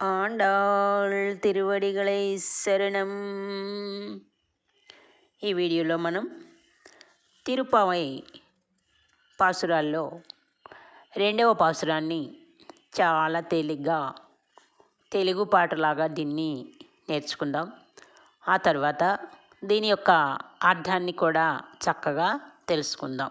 ఆండాల్ తిరువడిగలై శరణం ఈ వీడియోలో మనం తిరుపవై పాసురాల్లో రెండవ పాసురాన్ని చాలా తేలిగ్గా తెలుగు పాటలాగా దీన్ని నేర్చుకుందాం. ఆ తర్వాత దీని యొక్క అర్థాన్ని కూడా చక్కగా తెలుసుకుందాం.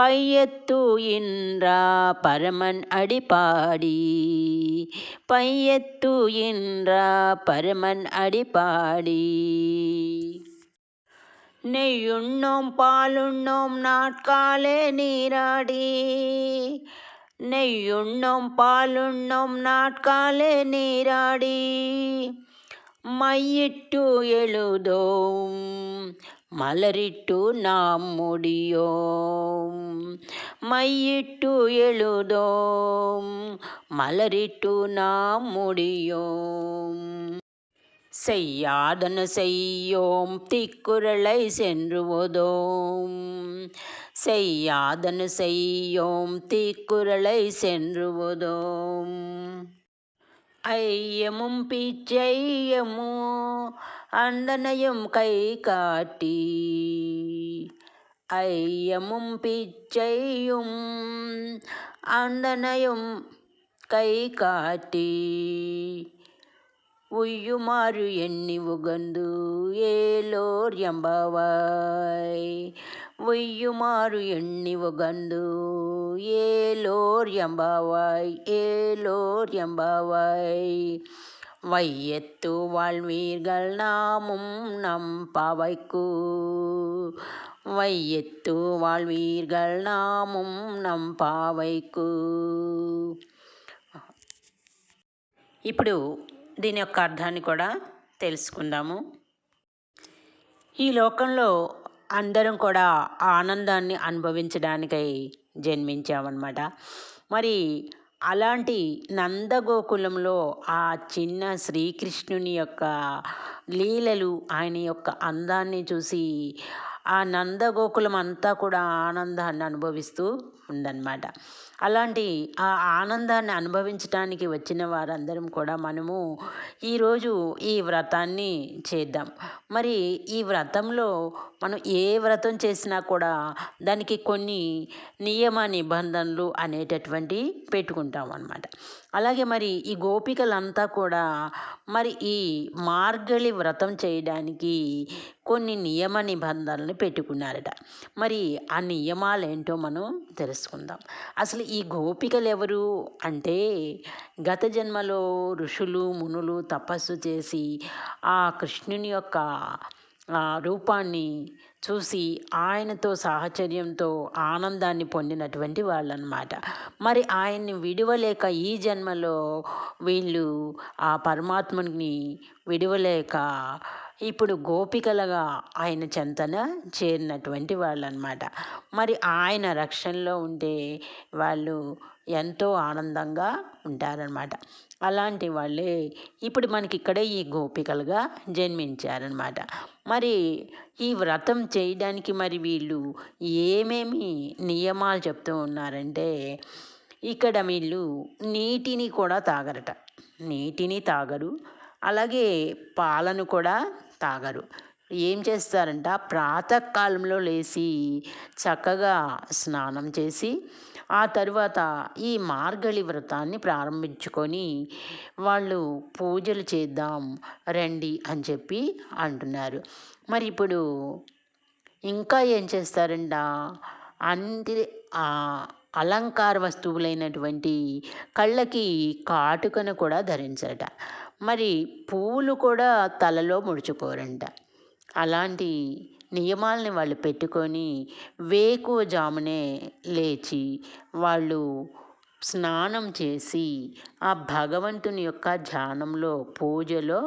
பையத்து பரமன் அடிபாடி. பையத்து பரமன் அடிபாடி. நெய்யுண்ணோம் பாலுண்ணோம் நாட்காலே நீராடி. நெய்யுண்ணோம் பாலுண்ணோம் நாட்காலே நீராடி. மையிட்டு எழுதோம் மலரிட்டு நாம் முடியோம். மையிட்டு எழுதோம். மலரிட்டு நாம் முடியோம். செய்யாதன செய்யோம். திக்குறளை சென்றுவதோம் செய்யாதன செய்யோம். தீக்குறளை சென்றுவதோம் ஐயமும் பிச்சையமோ அந்தனையும் கை காட்டி. ஐயமும் பிச்சையும் அந்தனையும் கை காட்டி. உய்யுமாறு எண்ணி உகந்து ஏலோர் எம்பவாய். உய்யுமாறு எண்ணி உகந்து ஏலோர் எம்பவாய் ஏலோர் எம்பவாய் வையத்து வாழ்வீர்கள் நாமும் நம் பாவைக்கு வையத்து வாழ்வீர்கள் నామం నం పావైకు ఇప్పుడు దీని యొక్క అర్థాన్ని కూడా తెలుసుకుందాము ఈ లోకంలో అందరం కూడా ఆనందాన్ని అనుభవించడానికై జన్మించామన్నమాట. మరి అలాంటి నందగోకులంలో ఆ చిన్న శ్రీకృష్ణుని యొక్క లీలలు ఆయన యొక్క అందాన్ని చూసి ఆ నందగోకులం అంతా కూడా ఆనందాన్ని అనుభవిస్తూ ఉందన్నమాట. అలాంటి ఆ ఆనందాన్ని అనుభవించడానికి వచ్చిన వారందరం కూడా మనము ఈరోజు ఈ వ్రతాన్ని చేద్దాం. మరి ఈ వ్రతంలో మనం ఏ వ్రతం చేసినా కూడా దానికి కొన్ని నియమ నిబంధనలు అనేటటువంటి పెట్టుకుంటాం అనమాట అలాగే మరి ఈ గోపికలంతా కూడా మరి ఈ మార్గళి వ్రతం చేయడానికి కొన్ని నియమ నిబంధనలు పెట్టుకున్నారట. మరి ఆ నియమాలు ఏంటో మనం తెలుసు తెలుసుకుందాం. అసలు ఈ గోపికలు ఎవరు అంటే గత జన్మలో ఋషులు మునులు తపస్సు చేసి ఆ కృష్ణుని యొక్క రూపాన్ని చూసి ఆయనతో సాహచర్యంతో ఆనందాన్ని పొందినటువంటి వాళ్ళనమాట. మరి ఆయన్ని విడవలేక ఈ జన్మలో వీళ్ళు ఆ పరమాత్మని విడవలేక ఇప్పుడు గోపికలుగా ఆయన చెంతన చేరినటువంటి వాళ్ళు అనమాట మరి ఆయన రక్షణలో ఉంటే వాళ్ళు ఎంతో ఆనందంగా ఉంటారనమాట. అలాంటి వాళ్ళే ఇప్పుడు మనకి ఇక్కడే ఈ గోపికలుగా జన్మించారనమాట. మరి ఈ వ్రతం చేయడానికి మరి వీళ్ళు ఏమేమి నియమాలు చెప్తూ ఉన్నారంటే ఇక్కడ వీళ్ళు నీటిని కూడా తాగరట. నీటిని తాగరు. అలాగే పాలను కూడా తాగరు. ఏం చేస్తారంట? ప్రాతకాలంలో లేచి చక్కగా స్నానం చేసి ఆ తరువాత ఈ మార్గళి వ్రతాన్ని ప్రారంభించుకొని వాళ్ళు పూజలు చేద్దాం రండి అని చెప్పి అంటున్నారు. మరి ఇప్పుడు ఇంకా ఏం చేస్తారంట? అంది అలంకార వస్తువులైనటువంటి కళ్ళకి కాటుకను కూడా ధరించట మరి పువ్వులు కూడా తలలో ముడుచుకోరంట. అలాంటి నియమాలని వాళ్ళు పెట్టుకొని వేకువజామునే లేచి వాళ్ళు స్నానం చేసి ఆ భగవంతుని యొక్క ధ్యానంలో పూజలో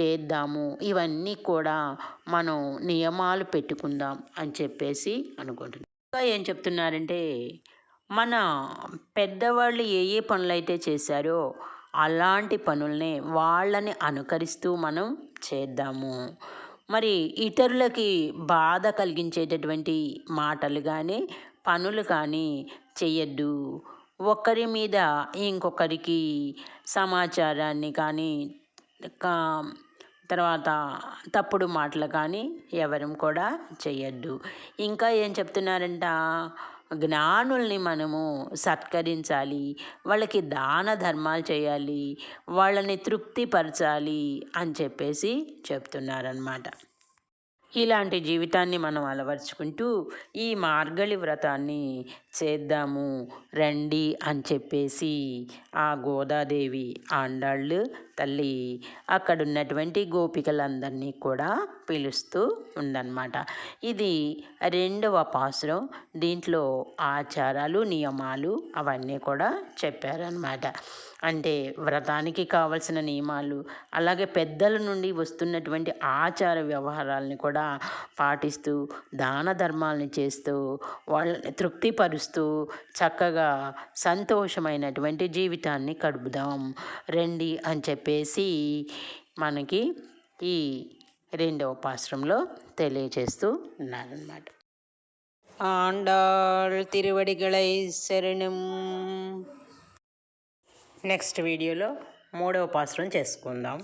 చేద్దాము. ఇవన్నీ కూడా మనం నియమాలు పెట్టుకుందాం అని చెప్పేసి అనుకుంటున్నాం. ఇంకా ఏం చెప్తున్నారంటే మన పెద్దవాళ్ళు ఏ ఏ పనులైతే చేశారో అలాంటి పనుల్ని వాళ్ళని అనుకరిస్తూ మనం చేద్దాము. మరి ఇతరులకి బాధ కలిగించేటటువంటి మాటలు కానీ పనులు కానీ చేయొద్దు ఒకరి మీద ఇంకొకరికి సమాచారాన్ని కానీ కా తర్వాత తప్పుడు మాటలు కానీ ఎవరం కూడా చేయొద్దు ఇంకా ఏం చెప్తున్నారంట? జ్ఞానుల్ని మనము సత్కరించాలి వాళ్ళకి దాన ధర్మాలు చేయాలి వాళ్ళని తృప్తిపరచాలి అని చెప్పేసి చెప్తున్నారనమాట ఇలాంటి జీవితాన్ని మనం అలవర్చుకుంటూ ఈ మార్గళి వ్రతాన్ని చేద్దాము రండి అని చెప్పేసి ఆ గోదాదేవి ఆండాళ్ళు తల్లి. అక్కడ ఉన్నటువంటి గోపికలందరినీ కూడా పిలుస్తూ ఉందన్నమాట. ఇది రెండవ పాసురం. దీంట్లో ఆచారాలు నియమాలు అవన్నీ కూడా చెప్పారనమాట అంటే వ్రతానికి కావలసిన నియమాలు అలాగే పెద్దల నుండి వస్తున్నటువంటి ఆచార వ్యవహారాలని కూడా పాటిస్తూ దాన ధర్మాలని చేస్తూ వాళ్ళని తృప్తిపరుస్తూ చక్కగా సంతోషమైనటువంటి జీవితాన్ని గడుపుదాం. రండి అని చెప్పి చెప్పేసి మనకి ఈ రెండవ పాశ్రంలో తెలియజేస్తూ ఉన్నారన్నమాట. ఆండాళ్ తిరువడిగళై శరణం. నెక్స్ట్ వీడియోలో మూడవ పాశ్రం చేసుకుందాం.